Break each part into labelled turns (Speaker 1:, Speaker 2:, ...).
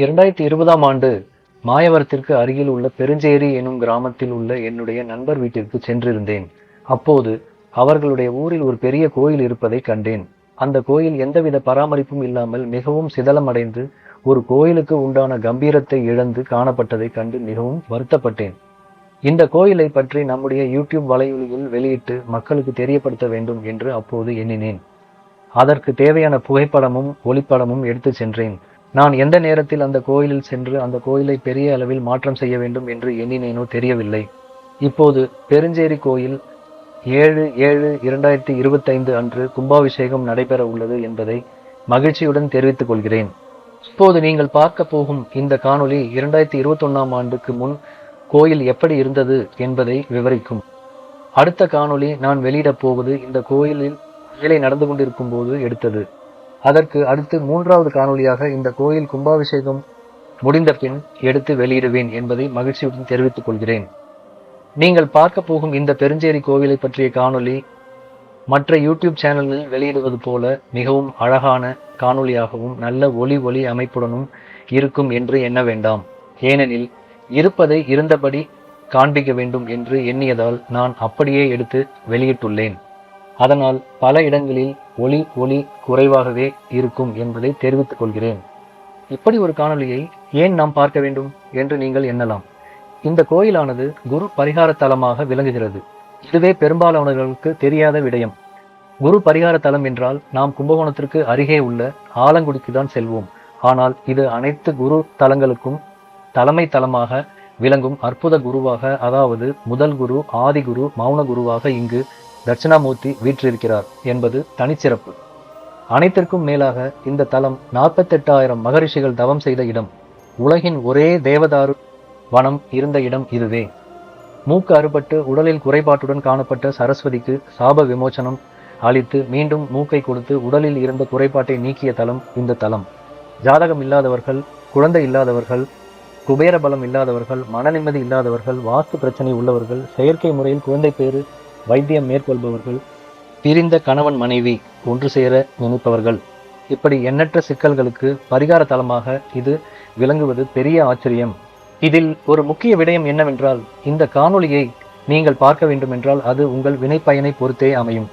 Speaker 1: இரண்டாயிரத்தி இருபதாம் ஆண்டு மாயவரத்திற்கு அருகில் உள்ள பெருஞ்சேரி எனும் கிராமத்தில் உள்ள என்னுடைய நண்பர் வீட்டிற்கு சென்றிருந்தேன். அப்போது அவர்களுடைய ஊரில் ஒரு பெரிய கோயில் இருப்பதை கண்டேன். அந்த கோயில் எந்தவித பராமரிப்பும் இல்லாமல் மிகவும் சிதலமடைந்து ஒரு கோயிலுக்கு உண்டான கம்பீரத்தை இழந்து காணப்பட்டதை கண்டு மிகவும் வருத்தப்பட்டேன். இந்த கோயிலை பற்றி நம்முடைய யூடியூப் வலையொலியில் வெளியிட்டு மக்களுக்கு தெரியப்படுத்த வேண்டும் என்று அப்போது எண்ணினேன். அதற்கு தேவையான புகைப்படமும் ஒளிப்படமும் எடுத்து சென்றேன். நான் எந்த நேரத்தில் அந்த கோயிலில் சென்று அந்த கோயிலை பெரிய அளவில் மாற்றம் செய்ய வேண்டும் என்று எண்ணினேனோ தெரியவில்லை. இப்போது பெருஞ்சேரி கோயில் ஏழு ஏழு இரண்டாயிரத்தி இருபத்தைந்து அன்று கும்பாபிஷேகம் நடைபெற உள்ளது என்பதை மகிழ்ச்சியுடன் தெரிவித்துக் கொள்கிறேன். இப்போது நீங்கள் பார்க்க போகும் இந்த காணொளி இரண்டாயிரத்தி இருபத்தொன்னாம் ஆண்டுக்கு முன் கோயில் எப்படி இருந்தது என்பதை விவரிக்கும். அடுத்த காணொளி நான் வெளியிடப் போவது இந்த கோயிலில் வேலை நடந்து கொண்டிருக்கும் போது எடுத்தது. அதற்கு அடுத்து மூன்றாவது காணொளியாக இந்த கோயில் கும்பாபிஷேகம் முடிந்த பின் எடுத்து வெளியிடுவேன் என்பதை மகிழ்ச்சியுடன் தெரிவித்துக் கொள்கிறேன். நீங்கள் பார்க்க போகும் இந்த பெருஞ்சேரி கோவிலை பற்றிய காணொளி மற்ற யூடியூப் சேனல்களில் வெளியிடுவது போல மிகவும் அழகான காணொளியாகவும் நல்ல ஒளி ஒளி அமைப்புடனும் இருக்கும் என்று எண்ண வேண்டாம். ஏனெனில் இருப்பதை இருந்தபடி காண்பிக்க வேண்டும் என்று எண்ணியதால் நான் அப்படியே எடுத்து வெளியிட்டுள்ளேன். அதனால் பல இடங்களில் ஒளி ஒளி குறைவாகவே இருக்கும் என்பதை தெரிவித்துக் கொள்கிறேன். இப்படி ஒரு காணொளியை ஏன் நாம் பார்க்க வேண்டும் என்று நீங்கள் எண்ணலாம். இந்த கோயிலானது குரு பரிகார தலமாக விளங்குகிறது. இதுவே பெரும்பாலானவர்களுக்கு தெரியாத விடயம். குரு பரிகார தலம் என்றால் நாம் கும்பகோணத்திற்கு அருகே உள்ள ஆலங்குடிக்கு தான் செல்வோம். ஆனால் இது அனைத்து குரு தலங்களுக்கும் தலைமை தலமாக விளங்கும் அற்புத குருவாக அதாவது முதல் குரு ஆதி குரு மௌன குருவாக இங்கு தட்சிணாமூர்த்தி வீற்றிருக்கிறார் என்பது தனிச்சிறப்பு. அனைத்திற்கும் மேலாக இந்த தலம் நாற்பத்தெட்டாயிரம் மகரிஷிகள் தவம் செய்த இடம் உலகின் ஒரே தேவதாரு வனம் இருந்த இடம் இதுவே. மூக்கு அறுபட்டு உடலில் குறைபாட்டுடன் காணப்பட்ட சரஸ்வதிக்கு சாப விமோசனம் அளித்து மீண்டும் மூக்கை கொடுத்து உடலில் இருந்த குறைபாட்டை நீக்கிய தலம் இந்த தலம். ஜாதகம் இல்லாதவர்கள் குழந்தை இல்லாதவர்கள் குபேர பலம் இல்லாதவர்கள் மன நிம்மதி இல்லாதவர்கள் வாஸ்து பிரச்சனை உள்ளவர்கள் செயற்கை முறையில் குழந்தை பேறு வைத்தியம் மேற்கொள்பவர்கள் பிரிந்த கணவன் மனைவி ஒன்று சேர நினைப்பவர்கள். இப்படி எண்ணற்ற சிக்கல்களுக்கு பரிகார தலமாக இது விளங்குவது பெரிய ஆச்சரியம். இதில் ஒரு முக்கிய விடயம் என்னவென்றால் இந்த காணொளியை நீங்கள் பார்க்க வேண்டுமென்றால் அது உங்கள் வினைப்பயனை பொறுத்தே அமையும்.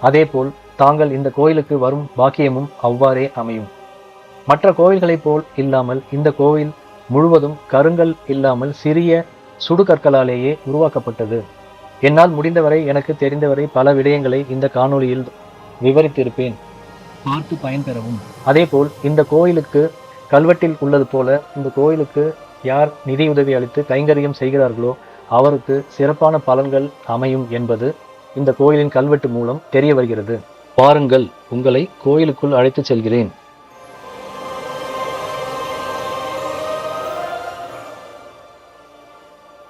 Speaker 1: அதேபோல் தாங்கள் இந்த கோயிலுக்கு வரும் பாக்கியமும் அவ்வாறே அமையும். மற்ற கோயில்களைப் போல் இல்லாமல் இந்த கோவில் முழுவதும் கருங்கல் இல்லாமல் சிறிய சுடுகற்களாலேயே உருவாக்கப்பட்டது. என்னால் முடிந்தவரை எனக்கு தெரிந்தவரை பல விடயங்களை இந்த காணொளியில் விவரித்திருப்பேன். பார்த்து பயன்பெறவும் அதேபோல் இந்த கோயிலுக்கு கல்வெட்டில் உள்ளது போல இந்த கோயிலுக்கு யார் நிதியுதவி அளித்து கைங்கரியம் செய்கிறார்களோ அவருக்கு சிறப்பான பலன்கள் அமையும் என்பது இந்த கோயிலின் கல்வெட்டு மூலம் தெரிய வருகிறது. பாருங்கள் உங்களை கோயிலுக்குள் அழைத்துச் செல்கிறேன்.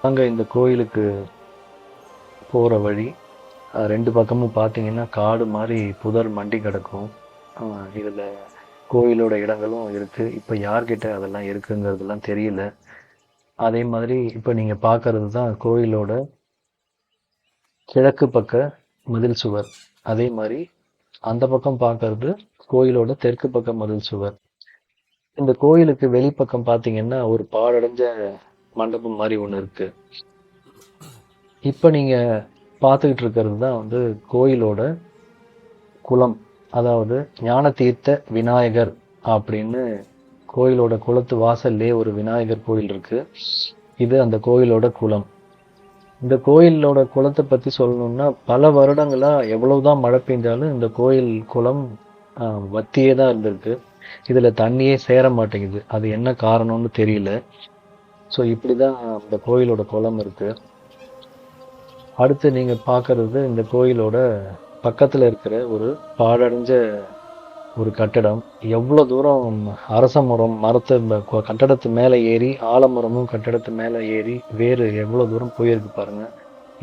Speaker 1: அங்க இந்த கோயிலுக்கு போகிற வழி ரெண்டு பக்கமும் பார்த்தீங்கன்னா காடு மாதிரி புதர் மண்டி கிடக்கும். இதில் கோயிலோட இடங்களும் இருக்குது இப்போ யார்கிட்ட அதெல்லாம் இருக்குங்கிறதுலாம் தெரியல. அதே மாதிரி இப்போ நீங்கள் பார்க்கறது தான் கோயிலோட கிழக்கு பக்க மதில் சுவர். அதே மாதிரி அந்த பக்கம் பார்க்கறது கோயிலோட தெற்கு பக்க மதில் சுவர். இந்த கோயிலுக்கு வெளிப்பக்கம் பார்த்தீங்கன்னா ஒரு பாழடைஞ்ச மண்டபம் மாதிரி ஒன்று இருக்குது இப்போ நீங்கள் பார்த்துக்கிட்டு இருக்கிறது தான் வந்து கோயிலோட குளம். அதாவது ஞான தீர்த்த விநாயகர் அப்படின்னு கோயிலோட குளத்து வாசல்லே ஒரு விநாயகர் கோயில் இருக்குது இது அந்த கோயிலோட குளம். இந்த கோயிலோட குளத்தை பற்றி சொல்லணும்னா பல வருடங்களா எவ்வளவுதான் மழை பெஞ்சாலும் இந்த கோயில் குளம் வத்தியே தான் இருந்திருக்கு. இதில் தண்ணியே சேர மாட்டேங்குது. அது என்ன காரணம்னு தெரியல. ஸோ இப்படி தான் இந்த கோயிலோட குளம் இருக்குது அடுத்து நீங்கள் பார்க்குறது இந்த கோயிலோட பக்கத்தில் இருக்கிற ஒரு பாடடைஞ்ச ஒரு கட்டடம். எவ்வளோ தூரம் அரச மரம் மரத்தை கட்டடத்து மேலே ஏறி ஆலமரமும் கட்டடத்து மேலே ஏறி வேறு எவ்வளோ தூரம் போயிருக்கு பாருங்கள்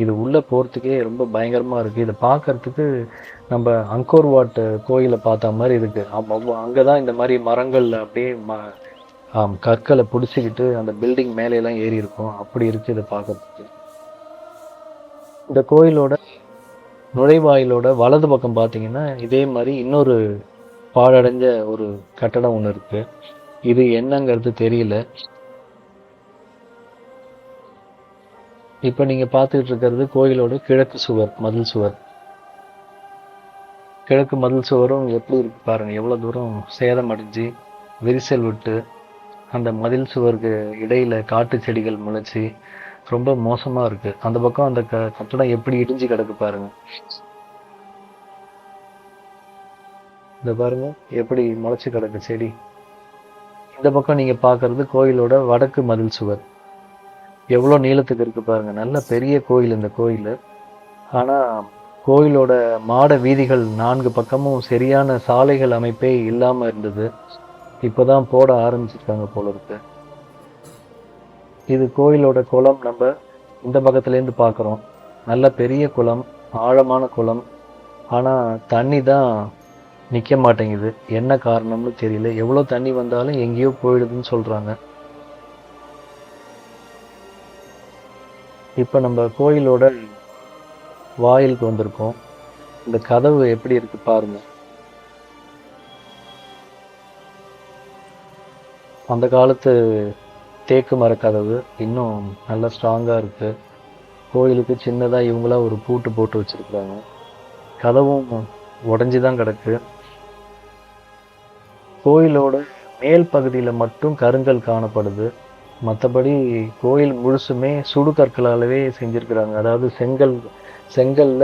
Speaker 1: இது உள்ளே போகிறதுக்கே ரொம்ப பயங்கரமாக இருக்குது இதை பார்க்கறதுக்கு நம்ம அங்கோர் வாட் கோயிலை பார்த்த மாதிரி இருக்குது அங்கே தான் இந்த மாதிரி மரங்கள் அப்படியே ம கற்களை பிடிச்சிக்கிட்டு அந்த பில்டிங் மேலேலாம் ஏறி இருக்கும். அப்படி இருக்குது இதை பார்க்கறதுக்கு. இந்த கோயிலோட நுழைவாயிலோட வலது பக்கம் பார்த்தீங்கன்னா இதே மாதிரி இன்னொரு பாழடைஞ்ச ஒரு கட்டடம் ஒன்று இருக்குது இது என்னங்கிறது தெரியல. இப்போ நீங்கள் பார்த்துட்டு இருக்கிறது கோயிலோட கிழக்கு சுவர் மதில் சுவர். கிழக்கு மதில் சுவரும் எப்படி இருக்கு பாருங்கள் எவ்வளோ தூரம் சேதம் அடைஞ்சு விரிசல் விட்டு அந்த மதில் சுவருக்கு இடையில் காட்டு செடிகள் முளைச்சி ரொம்ப மோசமா இருக்கு. அந்த பக்கம் அந்த க- கட்டடம் எப்படி இடிஞ்சு கிடக்கு பாருங்க. இந்த பாருங்க எப்படி முளைச்சு கிடக்கு செடி. இந்த பக்கம் நீங்க பார்க்குறது கோயிலோட வடக்கு மதில் சுவர். எவ்வளோ நீளத்துக்கு இருக்கு பாருங்க. நல்ல பெரிய கோயில் இந்த கோயில். ஆனா கோயிலோட மாட வீதிகள் நான்கு பக்கமும் சரியான சாலைகள் அமைப்பே இல்லாம இருந்தது. இப்பதான் போட ஆரம்பிச்சிருக்காங்க போல இருக்கு. இது கோயிலோட குளம் நம்ம இந்த பக்கத்துல இருந்து பார்க்குறோம். நல்ல பெரிய குளம் ஆழமான குளம். ஆனா தண்ணி தான் நிக்க மாட்டேங்குது. என்ன காரணம்னு தெரியல. எவ்வளவு தண்ணி வந்தாலும் எங்கேயோ போயிடுதுன்னு சொல்றாங்க. இப்போ நம்ம கோயிலோட வாயிலுக்கு வந்திருக்கோம். இந்த கதவு எப்படி இருக்கு பாருங்க. அந்த காலத்து தேக்கு மரக்கதவு இன்னும் நல்லா ஸ்ட்ராங்காக இருக்குது கோயிலுக்கு சின்னதாக இவங்களா ஒரு பூட்டு போட்டு வச்சுருக்குறாங்க. கதவும் உடஞ்சி தான் கிடக்கு. கோயிலோட மேல் பகுதியில் மட்டும் கருங்கல் காணப்படுது. மற்றபடி கோயில் முழுசுமே சுடு செஞ்சுருக்குறாங்க. அதாவது செங்கல் செங்கல்ல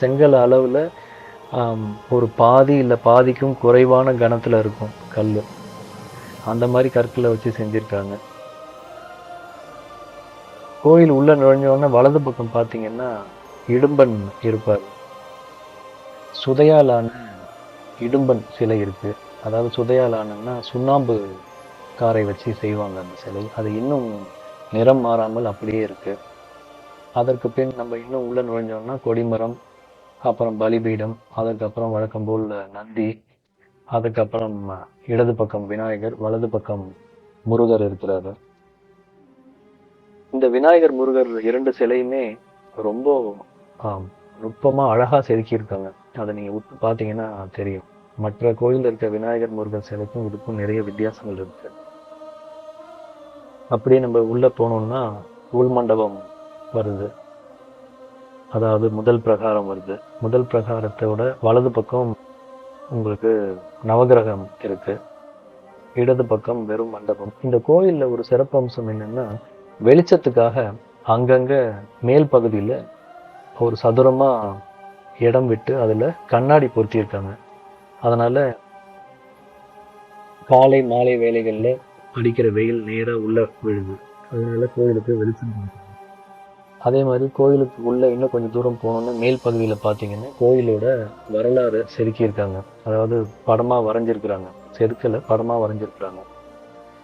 Speaker 1: செங்கல் அளவில் ஒரு பாதி இல்லை பாதிக்கும் குறைவான கணத்தில் இருக்கும் கல் அந்த மாதிரி கற்களை வச்சு செஞ்சுருக்காங்க. கோயில் உள்ளே நுழைஞ்சோடனே வலது பக்கம் பார்த்தீங்கன்னா இடும்பன் இருப்பார். சுதையாலான இடும்பன் சிலை இருக்குது அதாவது சுதையாலானன்னா சுண்ணாம்பு காரை வச்சு செய்வாங்க அந்த சிலை. அது இன்னும் நிறம் மாறாமல் அப்படியே இருக்குது அதற்கு பின் நம்ம இன்னும் உள்ளே நுழைஞ்சோம்னா கொடிமரம் அப்புறம் பலிபீடம் அதுக்கப்புறம் வழக்கம் போல் நந்தி அதுக்கப்புறம் இடது பக்கம் விநாயகர் வலது பக்கம் முருகர் இருக்கிறாரு. இந்த விநாயகர் முருகர் இரண்டு சிலையுமே ரொம்ப நுட்பமாக நுட்பமா அழகா செதுக்கியிருக்காங்க. அதை நீங்க உத்து பார்த்தீங்கன்னா தெரியும். மற்ற கோயில்ல இருக்க விநாயகர் முருகர் சிலைக்கும் இதுக்கும் நிறைய வித்தியாசங்கள் இருக்கு. அப்படியே நம்ம உள்ள போனோம்னா உள் மண்டபம் வருது. அதாவது முதல் பிரகாரம் வருது. முதல் பிரகாரத்தோட வலது பக்கம் உங்களுக்கு நவகிரகம் இருக்கு. இடது பக்கம் வெறும் மண்டபம். இந்த கோயில்ல ஒரு சிறப்பம்சம் என்னன்னா வெளிச்சத்துக்காக அங்கங்கே மேல் பகுதியில் ஒரு சதுரமாக இடம் விட்டு அதில் கண்ணாடி பொருத்தியிருக்காங்க. அதனால் காலை மாலை வேலைகளில் அடிக்கிற வெயில் நேராக உள்ளே விழுது. அதனால் கோயிலுக்கு வெளிச்சம் அதே மாதிரி கோயிலுக்கு உள்ளே இன்னும் கொஞ்சம் தூரம் போனோன்னு மேல் பகுதியில் பார்த்தீங்கன்னா கோயிலோட வரலாறு செதுக்கியிருக்காங்க. அதாவது படமாக வரைஞ்சிருக்கிறாங்க. செதுக்கலை படமாக வரைஞ்சிருக்கிறாங்க.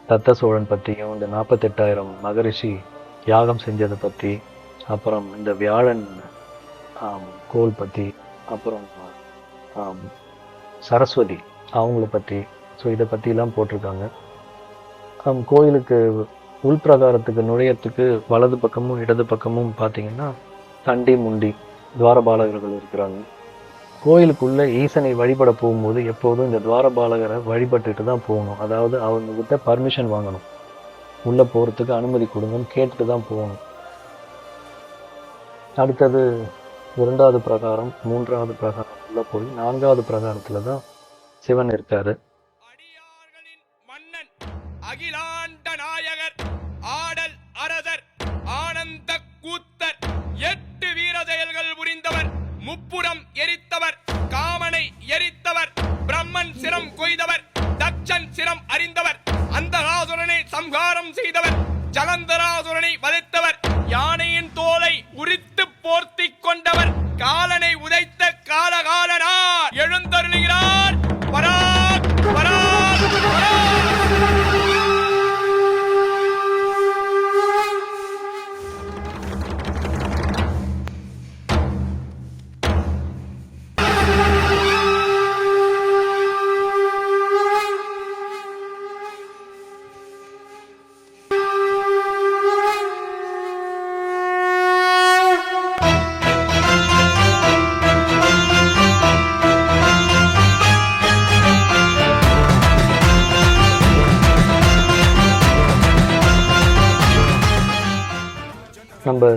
Speaker 1: தத்த சோழன் பற்றியும் இந்த நாற்பத்தெட்டாயிரம் மகரிஷி யாகம் செஞ்சதை பற்றி அப்புறம் இந்த வியாழன் கோல் பற்றி அப்புறம் சரஸ்வதி அவங்கள பற்றி. ஸோ இதை பற்றிலாம் போட்டிருக்காங்க. கோயிலுக்கு உள்பிரகாரத்துக்கு நுழையத்துக்கு வலது பக்கமும் இடது பக்கமும் பார்த்தீங்கன்னா தண்டி முண்டி துவாரபாலகர்கள் இருக்கிறாங்க. கோயிலுக்குள்ளே ஈசனை வழிபட போகும்போது எப்போதும் இந்த துவாரபாலகரை வழிபட்டுட்டு தான் போகணும். அதாவது அவங்கக்கிட்ட பர்மிஷன் வாங்கணும். உள்ளே போகிறதுக்கு அனுமதி கொடுங்கன்னு கேட்டுட்டு தான் போகணும். அடுத்தது இரண்டாவது பிரகாரம் மூன்றாவது பிரகாரம் உள்ள போய் நான்காவது பிரகாரத்தில் தான் சிவன் இருக்காரு.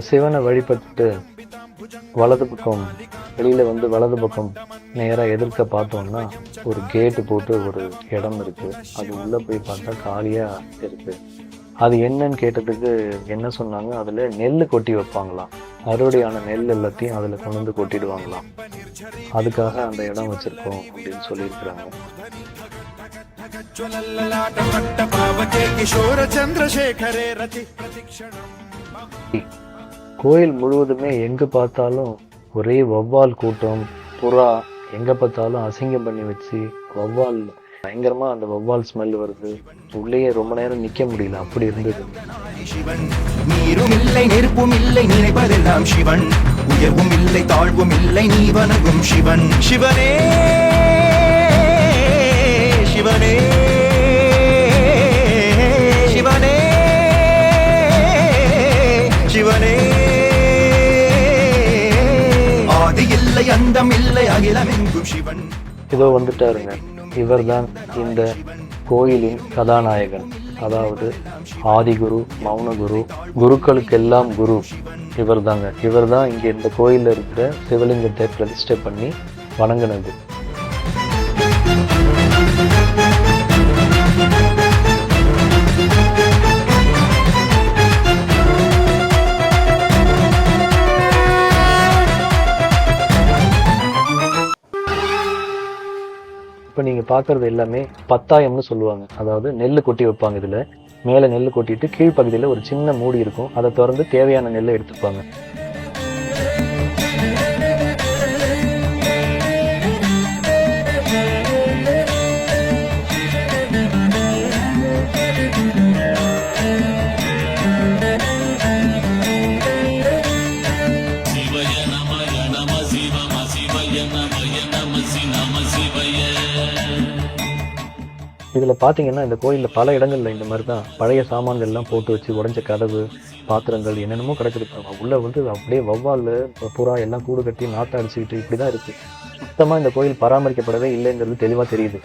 Speaker 1: சிவனை வழிபட்டு வலது பக்கம் வெளியில் வந்து வலது பக்கம் நேராக எதிர்க்க பார்த்தோம்னா ஒரு கேட்டு போட்டு ஒரு இடம் இருக்குது அது உள்ளே போய் பார்த்தா காலியாக இருக்குது அது என்னன்னு கேட்டதுக்கு என்ன சொன்னாங்க? அதில் நெல் கொட்டி வைப்பாங்களாம். அறுவடையான நெல் எல்லாத்தையும் அதில் கொண்டு வந்து கொட்டிடுவாங்களாம். அதுக்காக அந்த இடம் வச்சுருக்கோம் அப்படின்னு சொல்லியிருக்கிறாங்க.
Speaker 2: சந்திரசேகரே
Speaker 1: கோயில் முழுவதுமே எங்கே பார்த்தாலும் ஒரே வௌவால் கூட்டம் புறா எங்கே பார்த்தாலும் அசிங்கம் பண்ணி வச்சு வௌவால் பயங்கரமாக அந்த வௌவால் ஸ்மெல் வருது. உள்ளேயே ரொம்ப நேரம் நிற்க முடியல அப்படி இருந்தது.
Speaker 2: நீரும் இல்லை நெருப்பும் இல்லை நினைப்பதெல்லாம் சிவன். உயர்வும் இல்லை தாழ்வும் இல்லை நீ வணங்கும் சிவன். சிவனே சிவனே சிவனே சிவனே. இல்லை அந்தம் இல்லை அகிலமெங்கும் சிவன்.
Speaker 1: இதோ வந்துட்டாருங்க. இவர்தான் இந்த கோயிலின் கதாநாயகன். அதாவது ஆதிகுரு மௌனகுரு குருக்களுக்கெல்லாம் குரு. இவர் தாங்க இவர்தான் இங்கே இந்த கோயிலில் இருக்கிற சிவலிங்கத்தை பிரதிஷ்டை பண்ணி வணங்கினது. இப்போ பார்க்கறது எல்லாமே பத்தாயம்னு சொல்லுவாங்க. அதாவது நெல் கொட்டி வைப்பாங்க இதில். மேலே நெல் கொட்டிட்டு கீழ்ப்பகுதியில் ஒரு சின்ன மூடி இருக்கும். அதை திறந்து தேவையான நெல்லை எடுத்துப்பாங்க. இதுல பார்த்தீங்கன்னா இந்த கோயிலில் பல இடங்களில் இந்த மாதிரி தான் பழைய சாமான்கள்லாம் போட்டு வச்சு உடஞ்ச கதவு பாத்திரங்கள் என்னென்னமோ கிடச்சிருப்பாங்க உள்ளே வந்து அப்படியே வௌவாலு புறா எல்லாம் கூடு கட்டி நாட்டை அடிச்சுக்கிட்டு இப்படி தான் இருக்குது சுத்தமாக இந்த கோயில் பராமரிக்கப்படவே இல்லைங்கிறது தெளிவாக தெரியுது.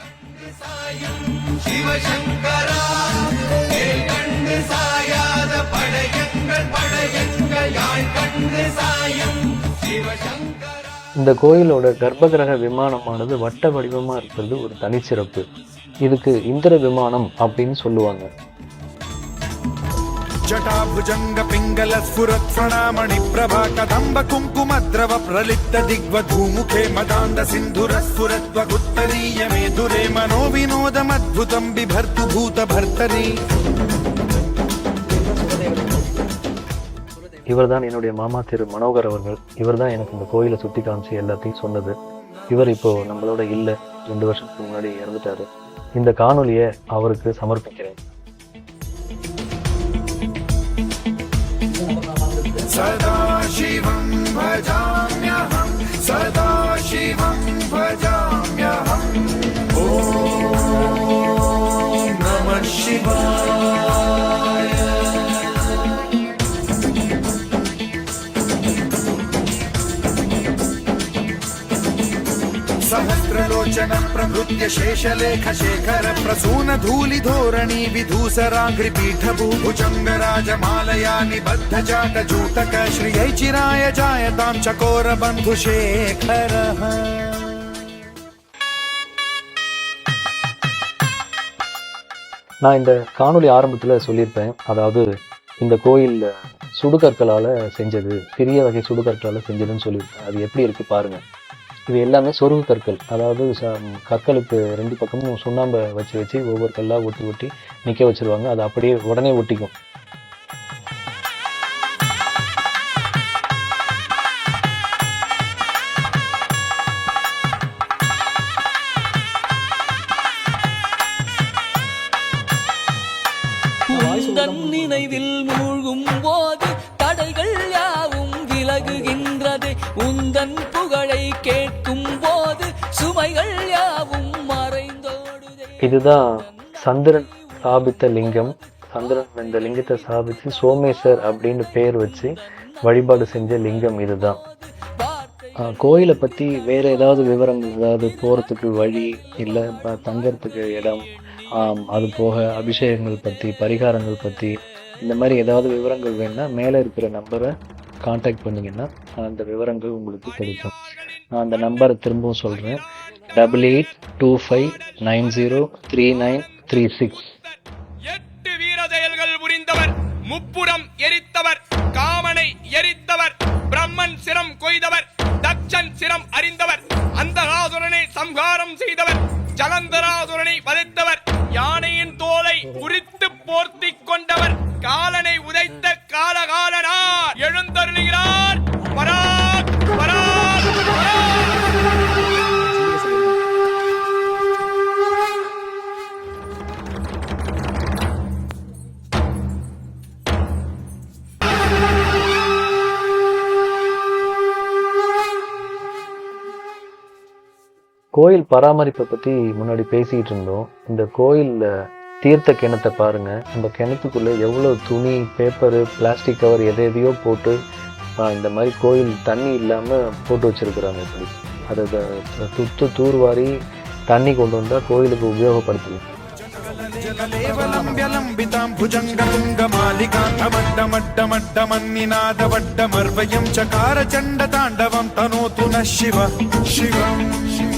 Speaker 1: இந்த கோயிலோட கர்ப்பகிரக விமானமானது வட்ட வடிவமாக இருக்கிறது ஒரு தனிச்சிறப்பு. இதுக்கு இந்திர விமானம் அப்படின்னு சொல்லுவாங்க.
Speaker 2: జటాభుజంగ పింగళ స్ఫురత్ఫణామణి ప్రభాక దంబ కుంకుమ ద్రవ ప్రలిప్త దిగ్వ ధూముఖే మదాంద సింధుర స్ఫురత్వ గుత్తరీయ மனோ మనో వినోదమద్భుతం బిభర్తు భూత భర్తరీ
Speaker 1: இவர் என்னுடைய மாமா திரு மனோகர் அவர்கள். இவர் எனக்கு இந்த கோயிலை சுற்றி காமிச்சு எல்லாத்தையும் சொன்னது. இவர் இப்போ நம்மளோட இல்லை. ரெண்டு வருஷத்துக்கு முன்னாடி இறந்துட்டாரு. இந்த காணொலியை அவருக்கு சமர்ப்பிக்கிறேன்.
Speaker 2: சதா சிவம் பஜாமியகம் சதா प्रहृत्य शेषलेख शेखर प्रसून धूलिधोरणी विधूसराङ्घ्रिपीठभूभुजङ्गराजमालया निबद्धजाटजूटक श्रियै चिराय जायतां चकोरबन्धुशेखरः
Speaker 1: நான் இந்த காணொலி ஆரம்பத்தில் சொல்லியிருப்பேன். அதாவது இந்த கோயில் சுடுகற்களால் செஞ்சது பெரிய வகை சுடுகற்களால் செஞ்சதுன்னு சொல்லியிருப்பேன். அது எப்படி இருக்குது பாருங்கள் இது எல்லாமே சொருகு கற்கள். அதாவது ச- கற்களுக்கு ரெண்டு பக்கமும் சுண்ணாம்பை வச்சு வச்சு ஒவ்வொரு கல்லாக ஒட்டி ஒட்டி நிற்க வச்சுருவாங்க. அது அப்படியே உடனே ஒட்டிக்கும். இதுதான் சந்திரன் ஸ்தாபித்த லிங்கம். சந்திரன் இந்த லிங்கத்தை ஸ்தாபித்து சோமேஸ்வர் அப்படின்னு பேர் வச்சு வழிபாடு செஞ்ச லிங்கம் இதுதான். கோயிலை பற்றி வேற ஏதாவது விவரங்கள் ஏதாவது போகிறதுக்கு வழி இல்லை தங்கிறதுக்கு இடம் அது போக அபிஷேகங்கள் பற்றி பரிகாரங்கள் பற்றி இந்த மாதிரி ஏதாவது விவரங்கள் வேணும்னா மேலே இருக்கிற நம்பரை காண்டாக்ட் பண்ணிங்கன்னா அந்த விவரங்கள் உங்களுக்கு கிடைக்கும். நான் அந்த நம்பரை திரும்பவும் சொல்கிறேன் double eight two five nine zero three nine three six
Speaker 3: எட்டு வீர செயல்கள் புரிந்தவர் முப்புறம் எரித்தவர் காமனை எரித்தவர் பிரம்மன் சிரம் கொய்தவர் தட்சன் சிரம் அறிந்தவர் அந்தராசுரனை சம்ஹாரம் செய்தவர் ஜலந்தராசுரனை வதைத்தவர் யானையின் தோலை உரித்து போர்த்தி கொண்டவர் காலனை உதைத்த காலகாலனார்
Speaker 1: பராமரிப்பை பற்றி முன்னாடி பேசிக்கிட்டு இருந்தோம். இந்த கோயிலில் தீர்த்த கிணத்தை பாருங்கள் நம்ம கிணத்துக்குள்ளே எவ்வளோ துணி பேப்பரு பிளாஸ்டிக் கவர் எதை எதையோ போட்டு இந்த மாதிரி கோயில் தண்ணி இல்லாமல் போட்டு வச்சுருக்குறாங்க இப்படி. அதை துத்து தூர்வாரி தண்ணி கொண்டு வந்தால் கோயிலுக்கு
Speaker 2: உபயோகப்படுத்துவோம் జగలేవలంబ్యలంబితాం భుజంగతుంగమాలికాంతమడ్డమడ్డమడ్డమన్నినాదవడ్డమర్వయం చకార చండ తాండవం తనోతు న శివ శివం శివ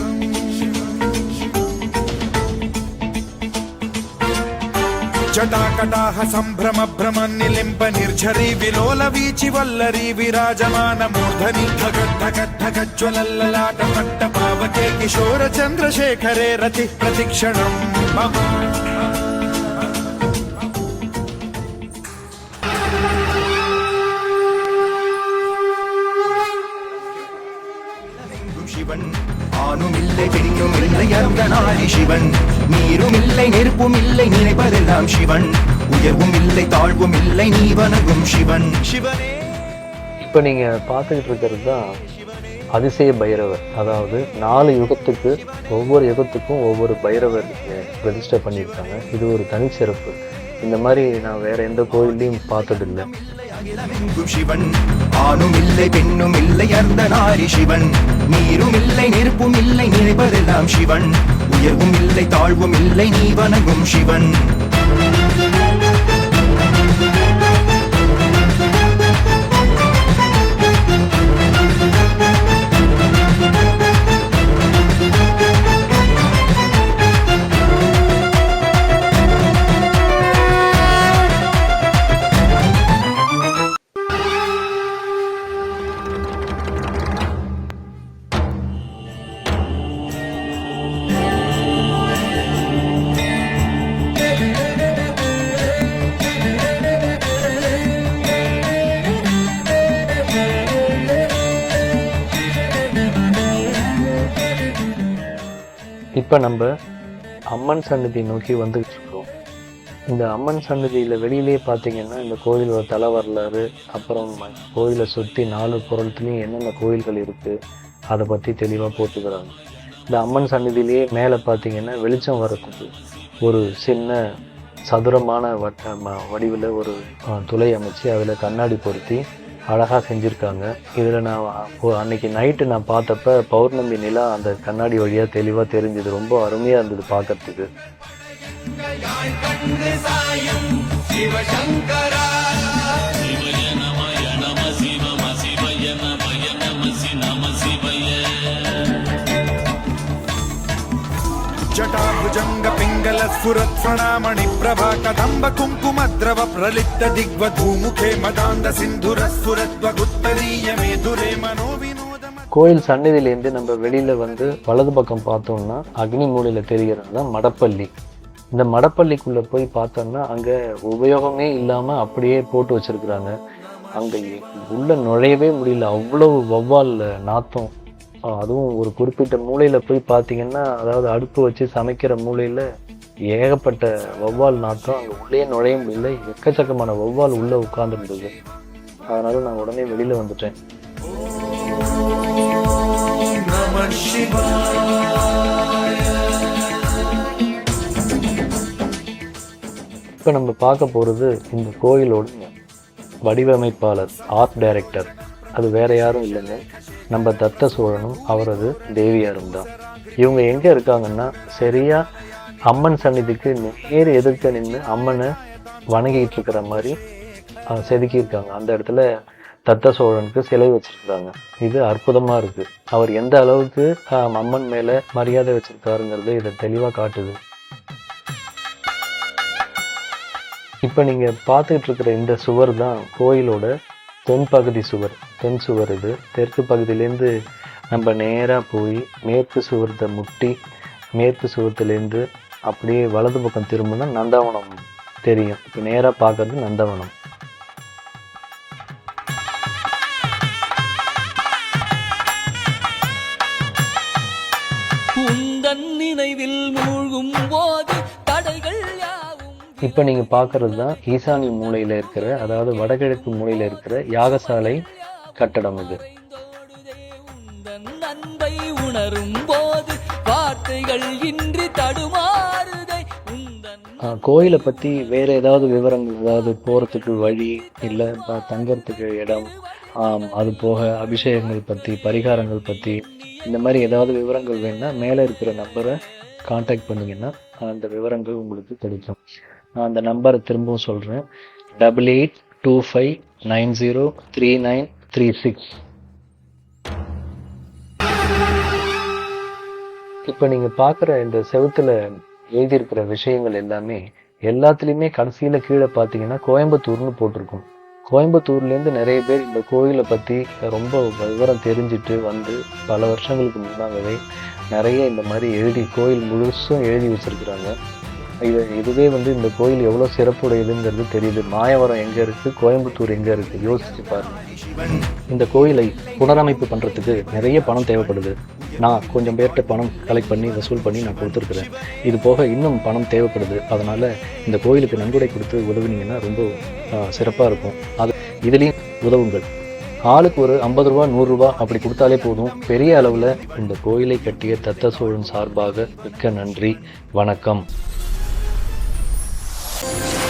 Speaker 2: జటాకటాహ సంభ్రమ భ్రమ నిలింప నిర్జరి విలోల వీచి వల్లరి విరాజమాన మూర్ధని ఘగద్ధగద్ధగజ్వలల్లలాట పట్ట పావకే కిశోర చంద్రశేఖరే
Speaker 4: రతి ప్రతిక్షణం. మమ ശിവൻ ആനുമില്ല శివన్ మీరు మి இல்லை நெருப்பும் இல்லை நினைப்பதெல்லாம் சிவன். உயர்வும் இல்லை தாழ்வும் இல்லை நீ வணங்கும் சிவன். சிவனே.
Speaker 1: இப்போ நீங்கள் பார்த்துக்கிட்டு இருக்கிறது தான் அதிசய பைரவர். அதாவது நாலு யுகத்துக்கு ஒவ்வொரு யுகத்துக்கும் ஒவ்வொரு பைரவர் பிரதிஷ்டை பண்ணியிருக்காங்க. இது ஒரு தனிச்சிறப்பு இந்த மாதிரி நான் வேற எந்த கோயில்லையும் பார்த்ததில்லை.
Speaker 4: சிவன். ஆணும் இல்லை பெண்ணும் இல்லை அர்த்தநாரி சிவன். நீரும் இல்லை நெருப்பும் இல்லை நினைப்பதெல்லாம் சிவன். உயர்வும் இல்லை தாழ்வும் இல்லை நீ வணங்கும் சிவன்.
Speaker 1: நம்ம அம்மன் சன்னதி நோக்கி வந்துக்கிட்டு இருக்கோம். இந்த அம்மன் சன்னதியில் வெளியிலே பார்த்தீங்கன்னா இந்த கோயிலோட தலை வரலாறு அப்புறம் கோயிலை சுற்றி நாலு புறத்துலையும் என்னென்ன கோயில்கள் இருக்குது அதை பற்றி தெளிவாக போட்டுக்கிறாங்க. இந்த அம்மன் சன்னதியிலேயே மேலே பார்த்தீங்கன்னா வெளிச்சம் வரத்துக்கு ஒரு சின்ன சதுரமான வட்ட ம- வடிவில் ஒரு துளை அமைச்சு அதில் கண்ணாடி பொருத்தி அழகாக செஞ்சுருக்காங்க. இதில் நான் அன்றைக்கி நைட்டு நான் பார்த்தப்ப பௌர்ணமி நிலா அந்த கண்ணாடி வழியாக தெளிவாக தெரிஞ்சது. ரொம்ப அருமையாக இருந்தது பார்க்கறதுக்கு.
Speaker 2: ஜட்டாபுஜங்க पिङ्गल स्फुरत्फणामणि प्रभा कदम्ब कुङ्कुमद्रव प्रलिप्त दिग्वधूमुखे मदान्द सिन्धुरस्फुरद्वगुत्तरीय मेधुरे मनोविनोदम
Speaker 1: கோயில் சன்னதியிலேருந்து நம்ம வெளியில் வந்து வலது பக்கம் பார்த்தோம்னா அக்னி மூலையில் தெரிகிறது தான் மடப்பள்ளி இந்த மடப்பள்ளிக்குள்ளே போய் பார்த்தோம்னா அங்கே உபயோகமே இல்லாமல் அப்படியே போட்டு வச்சிருக்கிறாங்க அங்கே உள்ள நுழையவே முடியல அவ்வளவு வௌவால் நாத்தம் அஹ் அதுவும் ஒரு குறிப்பிட்ட மூலையில் போய் பார்த்தீங்கன்னா அதாவது அடுப்பு வச்சு சமைக்கிற மூலையில் ஏகப்பட்ட வௌவால் நாட்டம் அங்கே உள்ளே நுழைய முடியல எக்கச்சக்கமான வௌவால் உள்ளே உட்கார்ந்துருந்தது. அதனால நான் உடனே வெளியில் வந்துட்டேன். இப்போ நம்ம பார்க்க போகிறது இந்த கோயிலோட வடிவமைப்பாளர் ஆர்ட் டைரக்டர் அது வேற யாரும் இல்லைங்க. நம்ம தத்த சோழனும் அவரது தேவியாரும் தான். இவங்க எங்கே இருக்காங்கன்னா சரியா அம்மன் சந்நிதிக்கு நேர் எதிர்க்க நின்று அம்மனை வணங்கிட்டு இருக்கிற மாதிரி செதுக்கியிருக்காங்க. அந்த இடத்துல தத்த சோழனுக்கு சிலை வச்சிருக்காங்க. இது அற்புதமா இருக்கு. அவர் எந்த அளவுக்கு அம்மன் மேல மரியாதை வச்சிருக்காருங்கிறது இதை தெளிவா காட்டுது. இப்போ நீங்க பார்த்துக்கிட்டு இருக்கிற இந்த சுவர் தான் கோயிலோட தென் பகுதி சுவர். தென் சுவர் இது. தெற்கு பகுதியிலேருந்து நம்ம நேரா போய் மேற்கு சுவரத்தை முட்டி மேற்கு சுவரத்துலேருந்து அப்படியே வலது பக்கம் திரும்பினா நந்தவனம் தெரியும். இப்போ நேரா பார்க்கறது நந்தவனம்.
Speaker 5: நினைவில் மூழ்கும் போது தடைகள்
Speaker 1: இப்போ நீங்க பார்க்கறது தான் ஈசானி மூலையில இருக்கிற அதாவது வடகிழக்கு மூலையில இருக்கிற யாகசாலை கட்டடம் இது.
Speaker 5: உணரும் போது இன்றி
Speaker 1: கோயிலை பற்றி வேற ஏதாவது விவரங்கள் ஏதாவது போகிறதுக்கு வழி இல்லை தங்கறதுக்கு இடம் ஆம், அது போக அபிஷேகங்கள் பற்றி பரிகாரங்கள் பற்றி இந்த மாதிரி ஏதாவது விவரங்கள் வேணும்னா மேலே இருக்கிற நம்பரை காண்டாக்ட் பண்ணிங்கன்னா அந்த விவரங்கள் உங்களுக்கு கிடைக்கும். நான் அந்த நம்பரை திரும்பவும் சொல்கிறேன் double eight two five nine zero three nine three six இப்போ நீங்கள் பார்க்குற இந்த செவுத்துல எழுதியிருக்கிற விஷயங்கள் எல்லாமே எல்லாத்துலேயுமே கடைசியில் கீழே பார்த்தீங்கன்னா கோயம்புத்தூர்னு போட்டிருக்கும். கோயம்புத்தூர்லேருந்து நிறைய பேர் இந்த கோயிலை பற்றி ரொம்ப விவரம் தெரிஞ்சுட்டு வந்து பல வருஷங்களுக்கு முன்னாகவே நிறைய இந்த மாதிரி எழுதி கோயில் முழுசும் எழுதி வச்சுருக்குறாங்க. இது இதுவே வந்து இந்த கோயில் எவ்வளோ சிறப்புடையதுங்கிறது தெரியுது. மாயவரம் எங்கே இருக்குது கோயம்புத்தூர் எங்கே இருக்குது யோசிச்சு பாருங்க. இந்த கோயிலை புனரமைப்பு பண்ணுறதுக்கு நிறைய பணம் தேவைப்படுது. நான் கொஞ்சம் பேர்கிட்ட பணம் கலெக்ட் பண்ணி வசூல் பண்ணி நான் கொடுத்துருக்குறேன். இது போக இன்னும் பணம் தேவைப்படுது. அதனால் இந்த கோயிலுக்கு நன்கொடை கொடுத்து உதவுனீங்கன்னா ரொம்ப சிறப்பாக இருக்கும். அது இதுலேயும் உதவுங்கள். ஆளுக்கு ஒரு ஐம்பது ரூபா நூறுரூவா அப்படி கொடுத்தாலே போதும். பெரிய அளவில் இந்த கோயிலை கட்டிய தத்த சோழன் சார்பாக மிக்க நன்றி. வணக்கம். Thank you.